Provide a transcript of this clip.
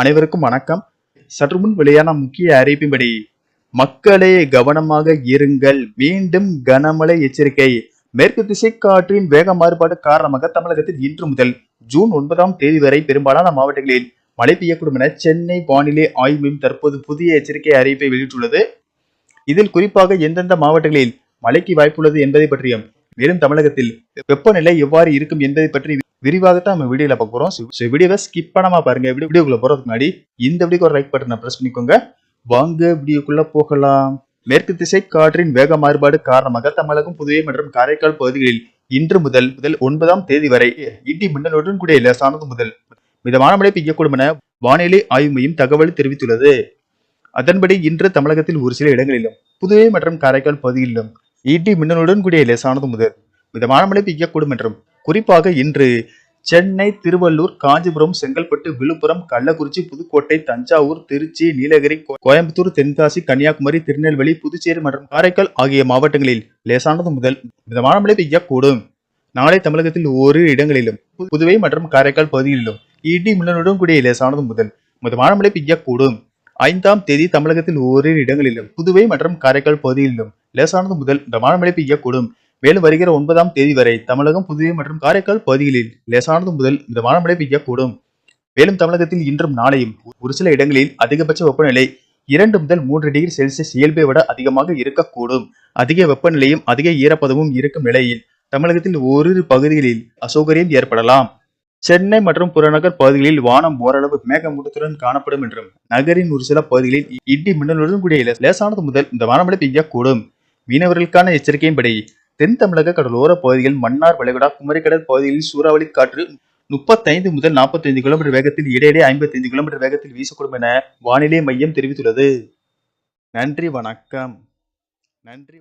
அனைவருக்கும் வணக்கம். சற்று முன் வெளியான முக்கிய அறிவிப்பின்படி மக்களே கவனமாக இருங்கள். மீண்டும் கனமழை எச்சரிக்கை. மேற்கு திசை காற்றின் வேக மாறுபாடு காரணமாக தமிழகத்தில் இன்று முதல் ஜூன் ஒன்பதாம் தேதி வரை பெரும்பாலான மாவட்டங்களில் மழை பெய்யக்கூடும் என சென்னை வானிலை ஆய்வு மையம் தற்போது புதிய எச்சரிக்கை அறிவிப்பை வெளியிட்டுள்ளது. இதில் குறிப்பாக எந்தெந்த மாவட்டங்களில் மழைக்கு வாய்ப்புள்ளது என்பதை பற்றியும் மேலும் தமிழகத்தில் வெப்பநிலை எவ்வாறு இருக்கும் என்பதை பற்றி விரிவாகத்தான் நம்ம வீடியோல பார்க்க போறோம். ஸோ வீடியோவை ஸ்கிப் பண்ணாம பாருங்க. வீடியோ வீடியோக்குள்ள போறதுக்கு முன்னாடி இந்த வீடியோக்கு ஒரு லைக் பட்டனை ப்ரெஸ் பண்ணிக்கோங்க. வாங்க வீடியோக்குள்ள போகலாம். மேற்கு திசை காற்றின் வேக மாறுபாடு காரணமாக தமிழகம் புதுவை மற்றும் காரைக்கால் பகுதிகளில் இன்று முதல் முதல் ஒன்பதாம் தேதி வரை இடி மின்னலுடன் கூடிய லேசானது முதல் மிதமான மழை பெய்யக்கூடும் என வானிலை ஆய்வு மையம் தகவல் தெரிவித்துள்ளது. அதன்படி இன்று தமிழகத்தில் ஒரு சில இடங்களிலும் புதுவை மற்றும் காரைக்கால் பகுதிகளிலும் இடி மின்னலுடன் கூடிய லேசானது முதல் மிதமான மழை பெய்யக்கூடும் என்றும் குறிப்பாக இன்று சென்னை திருவள்ளூர் காஞ்சிபுரம் செங்கல்பட்டு விழுப்புரம் கள்ளக்குறிச்சி புதுக்கோட்டை தஞ்சாவூர் திருச்சி நீலகிரி கோயம்புத்தூர் தென்காசி கன்னியாகுமரி திருநெல்வேலி புதுச்சேரி மற்றும் காரைக்கால் ஆகிய மாவட்டங்களில் லேசானது முதல் மிதமான மழை பெய்யக்கூடும். நாளை தமிழகத்தில் ஓரிரு இடங்களிலும் பு- புதுவை மற்றும் காரைக்கால் பகுதிகளிலும் இடி மின்னலுடன் கூடிய லேசானது முதல் மிதமான மழை பெய்யக்கூடும். ஐந்தாம் தேதி தமிழகத்தில் ஓரிரு இடங்களிலும் புதுவை மற்றும் காரைக்கால் பகுதிகளிலும் லேசானது முதல் மிதமான மழை பெய்யக்கூடும். மேலும் வருகிற ஒன்பதாம் தேதி வரை தமிழகம் புதுவை மற்றும் காரைக்கால் பகுதிகளில் லேசானது முதல் மிதமான மழை பெய்யக்கூடும் மேலும் தமிழகத்தில் இன்றும் நாளையும் ஒரு சில இடங்களில் அதிகபட்ச வெப்பநிலை இரண்டு முதல் மூன்று டிகிரி செல்சியஸ் இயல்பை விட அதிகமாக இருக்கக்கூடும். அதிக வெப்பநிலையும் அதிக ஈரப்பதமும் இருக்கும் நிலையில் தமிழகத்தில் ஓரிரு பகுதிகளில் அசௌகரியம் ஏற்படலாம். சென்னை மற்றும் புறநகர் பகுதிகளில் வானம் ஓரளவு மேகமூட்டத்துடன் காணப்படும் என்றும் நகரின் ஒரு சில பகுதிகளில் இடி மின்னலுடன் கூடிய லேசானது முதல் இந்த வானமழை பெய்யக்கூடும் மீனவர்களுக்கான எச்சரிக்கையின்படி தென் தமிழக கடலோர பகுதிகள் மன்னார் வளைகுடா குமரிக்கடல் பகுதிகளில் சூறாவளி காற்று முப்பத்தைந்து முதல் நாற்பத்தைந்து கிலோமீட்டர் வேகத்தில் இடையிடையே ஐம்பத்தைந்து கிலோமீட்டர் வேகத்தில் வீசக்கூடும் என வானிலை மையம் தெரிவித்துள்ளது. நன்றி வணக்கம். நன்றி